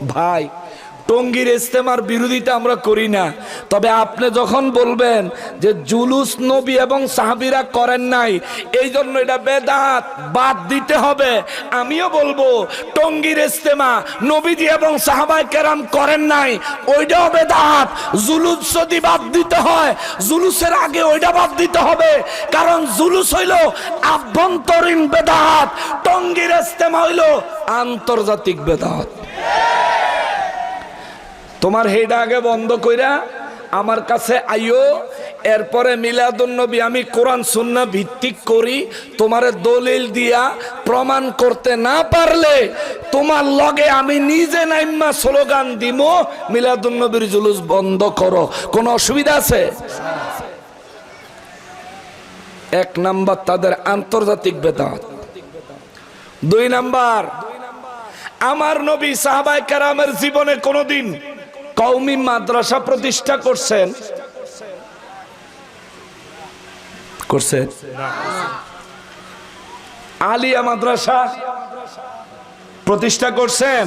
ভাই, টঙ্গির ইস্তেমার বিরোধিতা আমরা করি না। তবে আপনি যখন বলবেন যে জুলুস নবী এবং সাহাবিরা করেন নাই, এই জন্য এটা বেদাত, বাদ দিতে হবে। আমিও বলব, টঙ্গির ইস্তেমা নবীজি এবং সাহাবাই কেরাম করেন নাই, ওইটাও বেদাত। জুলুস যদি বাদ দিতে হয়, জুলুসের আগে ওইটা বাদ দিতে হবে। কারণ জুলুস হইল আভ্যন্তরীণ বেদাত, টঙ্গির ইস্তেমা হইল আন্তর্জাতিক বেদাত। তোমার হেডা আগে বন্ধ কইরা আমার কাছে আইও, এরপরে মিলাদুন্নবী আমি কোরআন সুন্না ভিত্তিক করি, তোমারে দলিল দিয়া প্রমাণ করতে না পারলে তোমার লগে আমি নিজে নাইম্মা স্লোগান দিব মিলাদুন্নবীর জুলুস বন্ধ করো। কোনো অসুবিধা আছে? এক নাম্বার তাদের আন্তর্জাতিক বেদাত। দুই নাম্বার, আমার নবী সাহাবাই কারামের জীবনে কোনোদিন কৌমি মাদ্রাসা প্রতিষ্ঠা করছেন। করছেন আলিয়া মাদ্রাসা প্রতিষ্ঠা করছেন।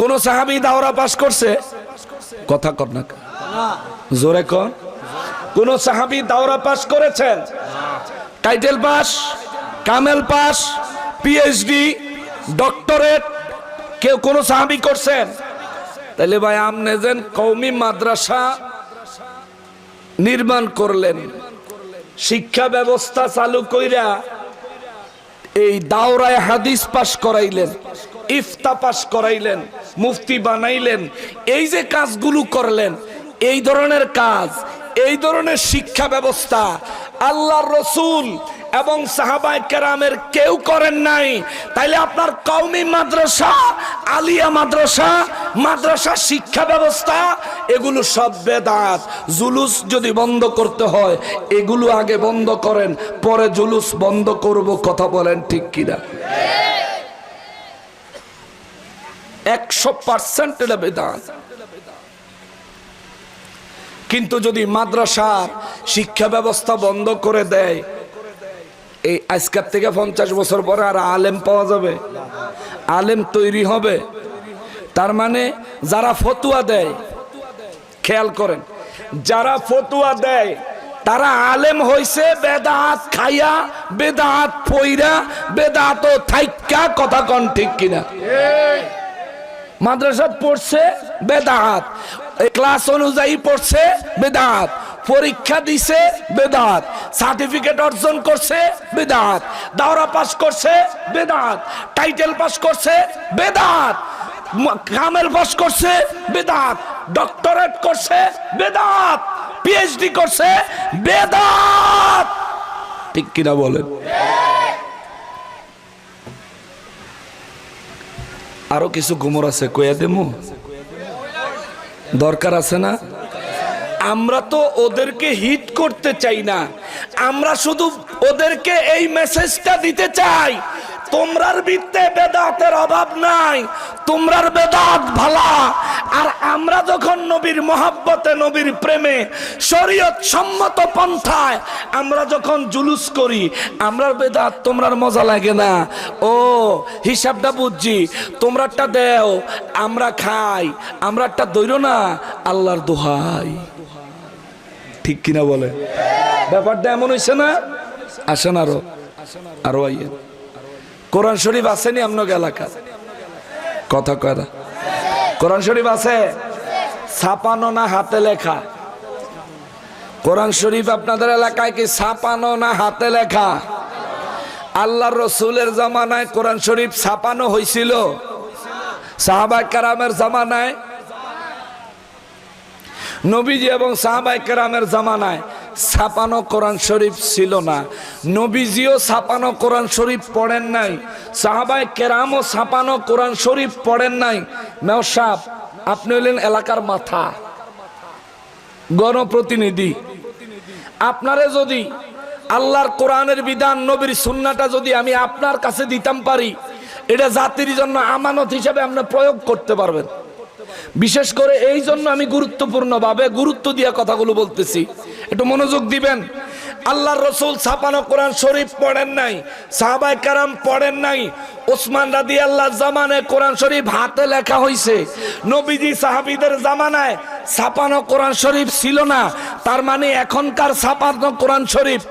কোন সাহাবি দাওরা পাস করছে? কথা কর না। জোরে কর। কোন সাহাবি দাওরা পাস করেছেন? টাইটেল পাস, কামেল পাস, পিএইচডি, ডক্টরেট, কেউ কোন সাহাবি করছেন? তাহলে ভাই আপনি যেন কৌমি মাদ্রাসা নির্মাণ করলেন। শিক্ষা ব্যবস্থা চালু কইরা এই দাওরায় হাদিস পাশ করাইলেন, ইফতা পাশ করাইলেন, মুফতি বানাইলেন, এই যে কাজগুলো করলেন, এই ধরনের কাজ, এই ধরনের শিক্ষা ব্যবস্থা, আল্লাহর রসুল এবং সাহাবাই কেরামের কেউ করেন নাই। তাইলে আপনার কওমি মাদ্রাসা, আলিয়া মাদ্রাসা মাদ্রাসা শিক্ষা ব্যবস্থা, এগুলো সব বেদাত। জুলুস যদি বন্ধ করতে হয়, এগুলো আগে বন্ধ করেন, পরে জুলুস বন্ধ করব, কথা বলেন ঠিক কিনা? একশো পার্সেন্ট এটা বেদাত। কিন্তু যদি মাদ্রাসার শিক্ষা ব্যবস্থা বন্ধ করে দেয় এই আজকের থেকে পঞ্চাশ বছর পরে আর আলেম পাওয়া যাবে। আলেম তৈরি হবে। তার মানে যারা ফতুয়া দেয়, খেয়াল করেন, যারা ফতুয়া দেয়, তারা আলেম হইছে, বেদাত খাইয়া, বেদাত পইরা, বেদাত থাইকা কথা কন ঠিক কিনা। মাদ্রাসাত পড়ছে বেদাত ক্লাস অনুযায়ী পড়ছে বেদাত। পরীক্ষা দিছে বেদাত, সার্টিফিকেট অর্জন করছে বেদাত, দাওরা পাস করছে বেদাত, টাইটেল পাস করছে বেদাত কামেল পাস করছে বেদাত, ডক্টরেট করছে বেদাত পিএইচডি করছে বেদাত। ঠিক কিনা বলেন? আরও কিছু গুমর আছে কয়া দেমু? দরকার আছে না? আমরা তো ওদেরকে হিট করতে চাই না। আমরা শুধু ওদেরকে এই মেসেজটা দিতে চাই, তোমরার বৃত্তে বেদাতের অভাব নাই, তোমরার বেদাত ভালা। আর আমরা যখন নবীর মহাব্বতে, নবীর প্রেমে, শরীয়ত সম্মত পন্থায় আমরা যখন জুলুস করি, আমরার বেদাত তোমরার মজা লাগে না। ও, হিসাবটা বুঝছি তোমরাটা দেও, আমরা খাই আমরাটা দৈর না, আল্লাহর দোহাই। ঠিক কিনা বলে। ব্যাপারটা এমন হয়েছে না, আসেন আরও আরও আইয়েন কোরআন শরীফ আসেনি আপনার এলাকা? কথা কয় কোরআন শরীফ আছে? ছাপানো না হাতে লেখা? কোরআন শরীফ আপনাদের এলাকায় কি ছাপানো না হাতে লেখা? আল্লাহর রসুলের জামানায় কোরআন শরীফ ছাপানো হয়েছিল সাহাবাই কারামের জামানায় নবীজি এবং সাহাবাই কেরামের জামানায় ছাপানো কোরআন শরীফ ছিল না। নবীজিও ছাপানো কোরআন শরীফ পড়েন নাই। সাহাবাই কেরামও ছাপানো কোরআন শরীফ পড়েন নাই। মেও সাপ আপনি হলেন এলাকার মাথা। গণপ্রতিনিধি। আপনারে যদি আল্লাহর কোরআনের বিধান, নবীর সুন্নাটা যদি আমি আপনার কাছে দিতাম পারি, এটা জাতির জন্য আমানত হিসাবে আপনি প্রয়োগ করতে পারবেন। বিশেষ করে এই জন্য আমি গুরুত্বপূর্ণ ভাবে গুরুত্ব দিয়া কথাগুলো বলতেছি। একটু মনোযোগ দিবেন। আল্লাহর রসুল ছাপানো কোরআন শরীফ পড়েন নাই সাহাবাই কারাম পড়েন নাই। ওসমান রাদি আল্লাহ জামানে কোরআন শরীফ হাতে লেখা হয়েছে নবীজি সাহাবিদের জামানায় ছাপানো কোরআন শরীফ ছিল না, তার মানে এখনকার ছাপানো কোরআন শরীফ।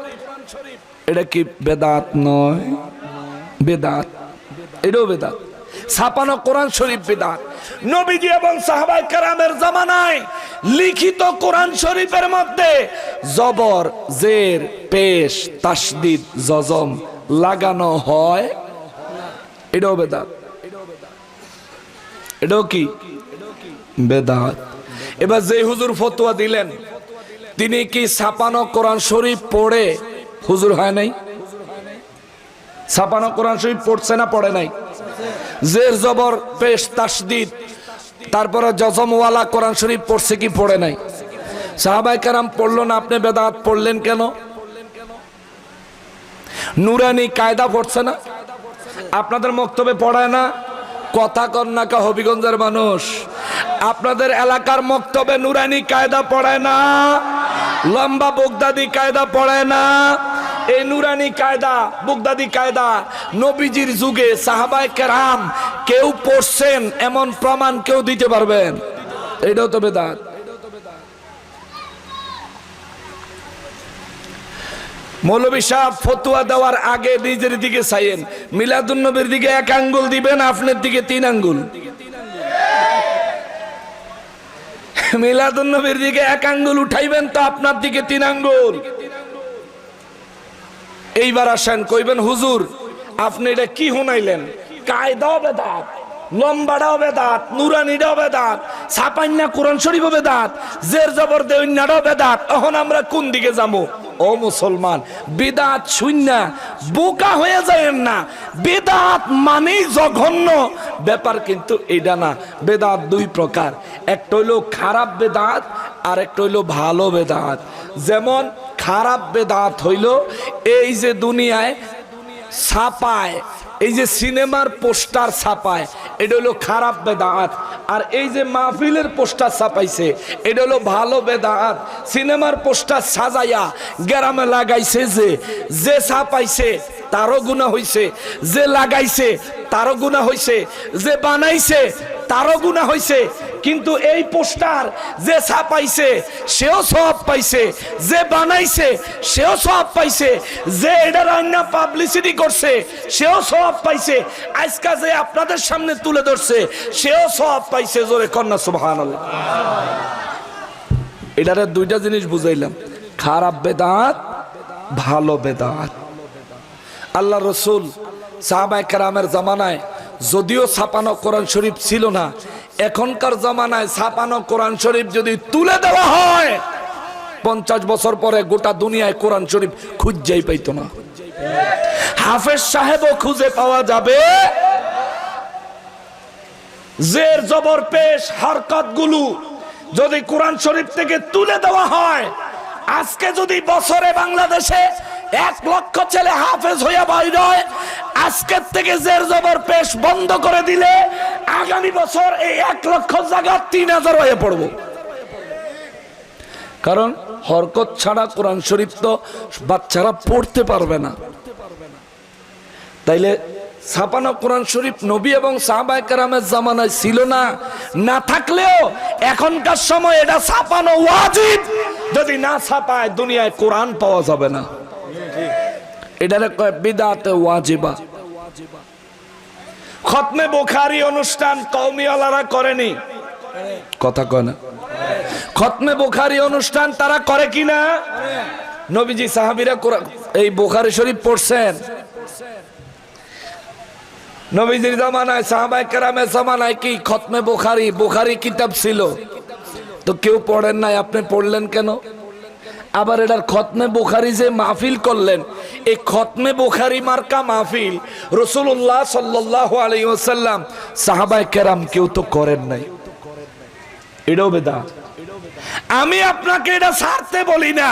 এটা কি বেদাত নয়? বেদাত। এটাও বেদাত। ছাপানো কোরআন শরীফ বেদাত নবীজি এবং সাহাবাই কারামের জামানায় লিখিত কোরআন শরীফের মধ্যে জবর, জের, পেশ, তাসদিদ, জজম লাগানো হয়। এটাও বেদাত। এটাও কি? বেদাত। এবার যে হুজুর ফতোয়া দিলেন, তিনি কি ছাপানো কোরআন শরীফ পড়ে? হুজুর হয় নাই? ছাপানো কোরআন শরীফ পড়ছে না, পড়ে নাই? জের জবর পেশ তাসদিদ। তারপরে জজমওয়ালা কোরআন শরীফ পড়ছে কি পড়ে নাই? সাহাবাই কারাম পড়ল না, আপনি বেদাত পড়লেন কেন? নুরানি কায়দা পড়ছে না? আপনাদের মক্তবে পড়ায় না? কথা কন্যাকা হবিগঞ্জের মানুষ। আপনাদের এলাকার মক্তবে নুরানি কায়দা পড়ায় না? লম্বা বগদাদি কায়দা পড়ায় না? এই নুরানি কায়দা, বুগদাদি কায়দা, নবীজির যুগে সাহাবায় কেরাম কেউ পড়ছেন, এমন প্রমাণ কেউ দিতে পারবেন। এটাও তো বেদাত। মৌলবী সাহেব ফতুয়া দেওয়ার আগে নিজের দিকে চাইয়েন। মিলাদুন নবীর দিকে এক আঙ্গুল দিবেন, আপনার দিকে তিন আঙ্গুল। মিলাদুন নবীর দিকে এক আঙ্গুল উঠাইবেন, তো আপনার দিকে তিন আঙ্গুল। এইবার আসেন, কইবেন, হুজুর, আপনি এটা কি শুনাইলেন কায়দাও বেদাত, লম্বাটাও বেদাত, নুরানিটাও বেদাত ছাপান্না কোরআন শরীফও বেদাত, জের জবর দেউন্যাটাও বেদাত, এখন আমরা কোন দিকে যাব? ও মুসলমান, বেদাত শূন্য বোকা হয়ে যায়েন না। বেদাত মানেই জঘন্য। ব্যাপার কিন্তু এটা না, বেদাত দুই প্রকার। একটা হইল খারাপ বেদাত আর একটা হইল ভালো বেদাত। যেমন খারাপ বেদাত হইল, এই যে দুনিয়ায় ছাপায়, এই যে সিনেমার পোস্টার ছাপায়, এটা হলো খারাপ বেদাত। আর এই যে মাহফিলের পোস্টার ছাপাইছে, এটা হলো ভালো বেদাত। সিনেমার পোস্টার সাজাইয়া গ্রামে লাগাইছে যে যে ছাপাইছে, তারও গুণা হইছে। যে লাগাইছে, তারও গুণা হইছে। যে বানাইছে তারও গুণা হইছে, কিন্তু এই পোস্টার যে ছাপাইছে সেও সব পাইছে, যে বানাইছে, সেও সব পাইছে, যে এটার অন্য পাবলিসিটি করছে, সেও সব পাইছে, আজকা যে আপনাদের সামনে তুলে ধরছে, সেও সব পাইছে, জোরে কন্যা সুবহান এটারে দুইটা জিনিস বুঝাইলাম, খারাপ বেদাত, ভালো বেদাত। আল্লাহ রসুল সাহাবাই কারামের জামানায় যদিও ছাপানো কোরআন শরীফ ছিল না, এখনকার জামানায় ছাপানো কোরআন শরীফ যদি তুলে দেওয়া হয়, পঞ্চাশ বছর পরে গোটা দুনিয়ায় কোরআন শরীফ খুঁজেই পাইতো না। হাফেজ সাহেবও খুঁজে পাওয়া যাবে। জের, জবর, পেশ হরকতগুলো যদি কোরআন শরীফ থেকে তুলে দেওয়া হয়, আজকে যদি বছরে বাংলাদেশে এক লক্ষ ছেলে হাফেজ হইয়া বাইর হয় আজকের থেকে জের জবর পেশ বন্ধ করে দিলে আগামী বছর এই এক লক্ষ জায়গা তিন হাজার হয়ে পড়ব। কারণ হরকত ছাড়া কোরআন শরীফ তো বাচ্চারা পড়তে পারবে না। তাইলে ছাপানো কোরআন শরীফ নবী এবং সাহাবাই কারামের জামানায় ছিল না। না থাকলেও এখনকার সময় এটা ছাপানো ওয়াজিব। যদি না ছাপায় দুনিয়ায় কোরআন পাওয়া যাবে না। এটারে বিদাতে ওয়াজিবা। খতমে বুখারি অনুষ্ঠান কৌমিওয়ালারা করেনি। কথা কয় না? খতমে বুখারি অনুষ্ঠান তারা করে কিনা নবীজি সাহাবিরা এই বুখারি শরীফ পড়ছেন। নবীজির জামানায় সাহাবাই কেরামের জামানায় কি খতমে বুখারি? বুখারি কিতাব ছিল। তো কেউ পড়েন নাই, আপনি পড়লেন কেন? আবার এটার খতমে বুখারি যে মাহফিল করলেন, এই খতমে বুখারি মার্কা মাহফিল রসুল্লাহ সাল্লাহ আলাইসাল্লাম সাহাবাই কেরাম কেউ তো করেন নাই। এটাও বেদা আমি আপনাকে এটা ছাড়তে বলি না,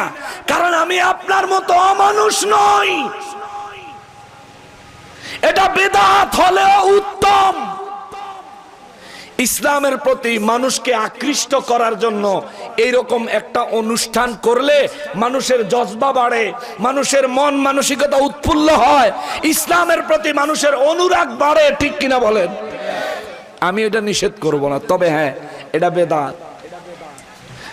কারণ আমি আপনার মতো অমানুষ নই। এটা বেদাত হলেও উত্তম। ইসলামের প্রতি মানুষকে আকৃষ্ট করার জন্য এইরকম একটা অনুষ্ঠান করলে মানুষের জজবা বাড়ে, মানুষের মন মানসিকতা উৎফুল্ল হয়, ইসলামের প্রতি মানুষের অনুরাগ বাড়ে, ঠিক কিনা বলেন? আমি এটা নিষেধ করব না, তবে হ্যাঁ এটা বেদাত।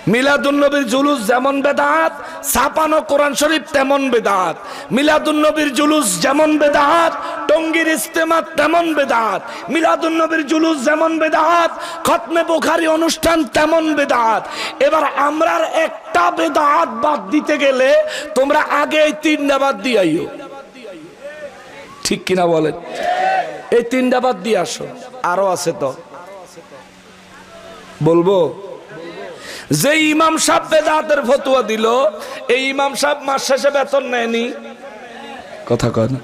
মিলাদুন্নবীর জুলুস যেমন বেদাত, ছাপানো কোরআন শরীফ তেমন বেদাত। মিলাদুন্নবীর জুলুস যেমন বেদাত, টঙ্গির ইস্তেমাত তেমন বেদাত। মিলাদুন্নবীর জুলুস যেমন বেদাত, খতমে বুখারি অনুষ্ঠান তেমন বেদাত। এবার আমরার একটা বেদাত বাদ দিতে গেলে তোমরা আগে এই তিনটা বাদ দিয়াইও ঠিক কিনা বলেন? এই তিনটা বাদ দিয়ে আসো। আরও আছে তো। বলব? যে ইমাম সাহেব বেদাতের ফতুয়া দিল, এই ইমাম সাহেব মাস শেষে বেতন নেয়নি। কথা কয় না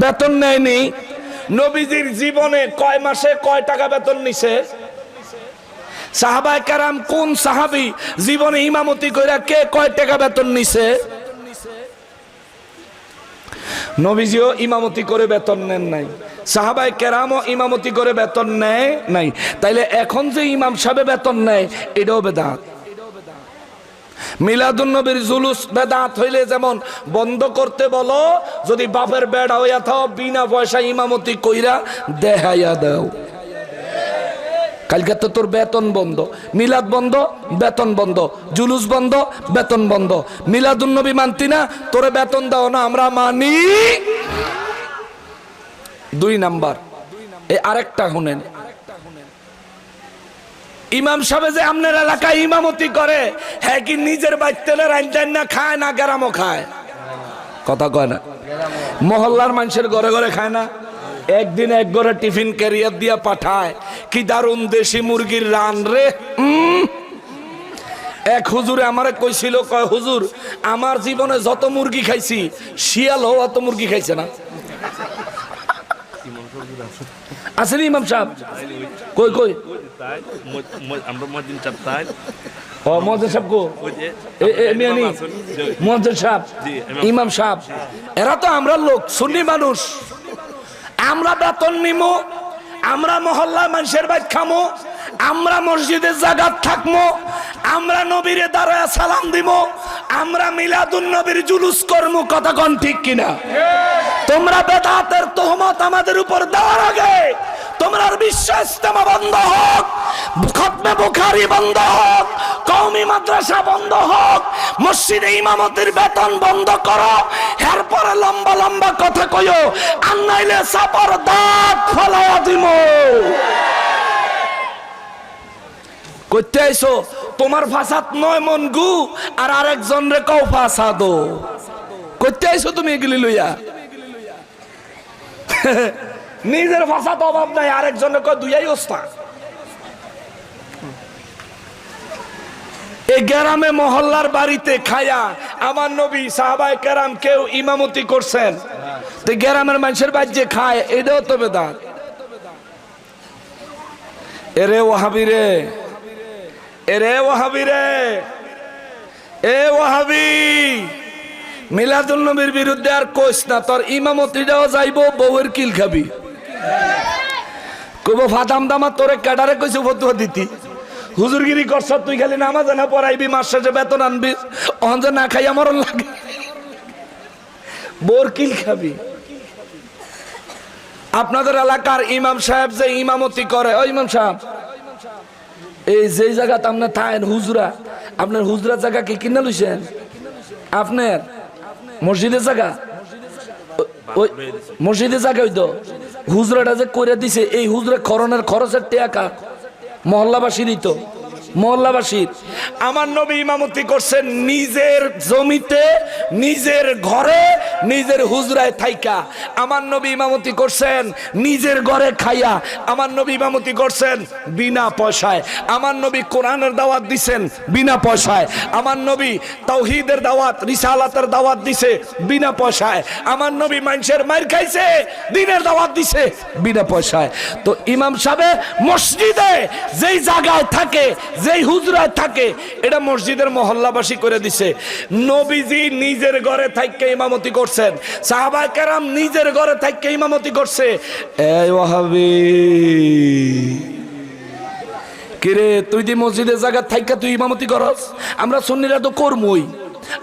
বেতন নেয়নি। নবীজির জীবনে কয় মাসে কয় টাকা বেতন নিছে? সাহাবায় কারাম কোন সাহাবি জীবনে ইমামতি কইরা কে কয় টাকা বেতন নিছে? নবীজিও ইমামতি করে বেতন নেন নাই। সাহাবাই কেরামও ইমামতি করে বেতন নেয় নাই। তাইলে এখন যে ইমাম সাহেব বেতন নেয়, এটাও বেদাত। মিলাদুন্নবীর জুলুস বেদাত হইলে যেমন বন্ধ করতে বলো, যদি বাপের বেড়া হইয়া থাও, বিনা পয়সা ইমামতি কইরা দেহাইয়া দাও। কালকে তো তোর বেতন বন্ধ, মিলাদ বন্ধ, বেতন বন্ধ, জুলুস বন্ধ, বেতন বন্ধ। মিলাদুন্নবী মানতি না, তোরে বেতন দাও না, আমরা মানি দুই নাম্বার। এই আরেকটা শুনেন। ইমাম সাহেব যে আপনার এলাকায় ইমামতি করে হ্যাঁ কি নিজের বাইতেলে রাইন না খায় না গেরামও খায়? কথা কয় না। মহল্লার মানুষের ঘরে ঘরে খায় না। একদিন এক ঘরে টিফিন ক্যারিয়ার দিয়া পাঠায়, কি দারুণ দেশি মুরগির রান রে। এক হুজুরে আমারে কইছিল, কয়, হুজুর, আমার জীবনে যত মুরগি খাইছি, শিয়াল হও অত মুরগি খাইছে না। আছেন ইমাম সাহেব? কই কই? আমরা এরা তো আমরা লোক মানুষ। আমরা মানুষের বাইত খামো, আমরা মসজিদের জায়গা থাকব আমরা নবীরে দাঁড়ায় সালাম দিব আমরা মিলাদুন নবীর জুলুস কর্ম, কথা কন ঠিক কিনা? তোমরা বেদাতের তোহমত আমাদের উপর দেওয়ার আগে তোমরা বিশ্বাস ইস্তেমা বন্ধ হোক, খতমে বুখারি বন্ধ হোক, কওমি মাদ্রাসা বন্ধ হোক, মসজিদে ইমামতের বেতন বন্ধ করো, এরপরে লম্বা লম্বা কথা কইও, আর নাইলে সাপর দাঁত ফলাইয়া দিব করতে আইসো? তোমার ফাসাদ নয় মন গু আর আরেকজন রে কও ফাসাদো। করতে আইসো তুমি এগুলি লইয়া? নিজের ভাষাতে অভাব নাই আরেকজনের কয় দুইয়াই ওস্তা এই গ্রামে মহল্লার বাড়িতে খায়া আমার নবী সাহাবাই কেরাম কেউ ইমামতি করছেন। তো গ্রামের মানুষের বাড়ি যে খায় এটাও তো বেদাত। এরে ওহাবি রে। এরে ওহাবি রে। এ ওহাবি মিলাদুল নবীর বিরুদ্ধে আর কইস না, তোর ইমামতিটাও যাইব, বউয়ের কিল খাবি। কইব, ফাদাম দামা, তোরে ক্যাডারে কইছে ফতুয়া দিতি? হুজুরগিরি করছ, তুই খালি নামাজ না পড়াইবি, মাস শেষে বেতন আনবি যে না খাই আমারও লাগে। বোর কিল খাবি। আপনাদের এলাকার ইমাম সাহেব যে ইমামতি করে, ও ইমাম সাহেব এই যে জায়গাতে আপনার থাকেন হুজরা, আপনার হুজরা জায়গা কি কিনে লইছেন? আপনার মসজিদের জায়গা? ওই মসজিদের জায়গা হইতো। হুজরাটা যে করে দিছে, এই হুজরা করোনার খরচের টাকা মহল্লাবাসীরই তো মহল্লাবাসীর আমার নবী ইমামতি করছেন নিজের জমিতে, নিজের ঘরে, নিজের হুজরায় থাইকা। আমার নবী ইমামতি করছেন নিজের ঘরে খাইয়া। আমার নবী ইমামতি করছেন বিনা পয়সায়। আমার নবী কোরআনের দাওয়াত দিছেন বিনা পয়সায়। আমার নবী তাওহীদের দাওয়াত, রিসালাতের দাওয়াত দিছে বিনা পয়সায়। আমার নবী মানুষের মার খাইছে, দিনের দাওয়াত দিছে বিনা পয়সায়। তো ইমাম সাহেব মসজিদে যেই জায়গায় থাকে যেই হুজরায় থাকে, এটা মসজিদের মহল্লাবাসী করে দিছে। নবীজি নিজের ঘরে থাইকে ইমামতি করছেন। সাহাবা কেরাম নিজের ঘরে থাইকে ইমামতি করছে। কিরে, তুই যে মসজিদের জায়গা থাইকা তুই ইমামতি করস? আমরা সুন্নিরা তো করমই।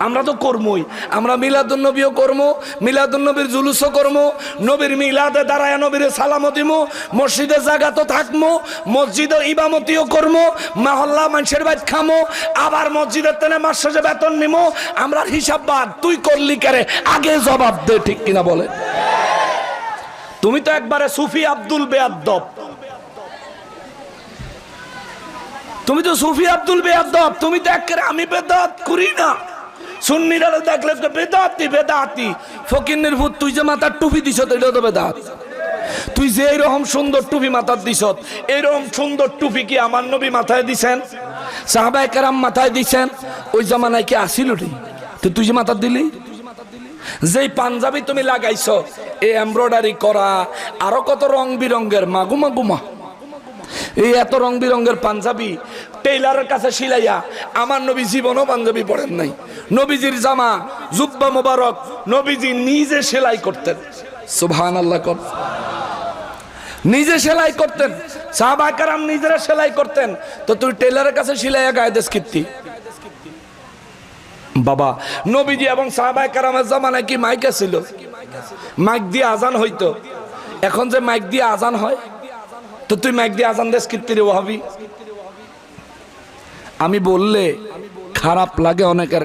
আমরা তো কর্মই, আমরা মিলাদুন নবীও কর্ম মিলাদুন নবীর জুলুসও কর্ম, নবীর মিলাদে দাঁড়ায় নবীর সালামও দিব মসজিদের জায়গা তো থাকমো, মসজিদে ইমামতিও কর্ম, মহল্লা মানুষের বাইত খামো, আবার মসজিদের তেনে মাস শেষে বেতন নিমো আমরা হিসাব বাদ, তুই করলি কারে? আগে জবাব দে, ঠিক কিনা বলে তুমি তো একবারে সুফি আব্দুল বেয়াদ্দব। তুমি তো সুফি আব্দুল বেয়াদ্দব, তুমি তো একেবারে আমি বেদাত করি না। সুন্নিরা দেখলে বেদাতি বেদাতি। ফকিন্নের ভূত তুই যে মাথার টুপি দিছ এটা তো বেদাত। তুই যে এরকম সুন্দর টুপি মাথার দিছ, এরকম সুন্দর টুপি কি আমার নবী মাথায় দিছেন? সাহাবাই কারাম মাথায় দিছেন? ওই জামানায় কি আসিল তো তুই যে মাথার দিলি? যেই পাঞ্জাবি তুমি লাগাইছ, এই এমব্রয়ডারি করা, আরও কত রং বিরঙ্গের, মাগু মাগুমা। এই এত রং বিরঙ্গের পাঞ্জাবি টেইলারের কাছে সিলাইয়া আমার নবী জীবনও পাঞ্জাবি পড়েন নাই। নবীজির জামা, জুব্বা মোবারক, নবীজি নিজে সেলাই করতেন। সুবহান আল্লাহ কর। নিজে সেলাই করতেন। সাহাবা কারাম নিজেরা সেলাই করতেন। তো তুই টেলারের কাছে সিলাইয়া গায়ে দেশ কীর্তি? বাবা, নবীজি এবং সাহাবাই কারামের জামানায় কি মাইক ছিল মাইক দিয়ে আজান হইতো। এখন যে মাইক দিয়ে আজান হয়, তো তুই মাইক দিয়ে আজান দেশ কীর্তি রে হবি আমি বললে খারাপ লাগে অনেকের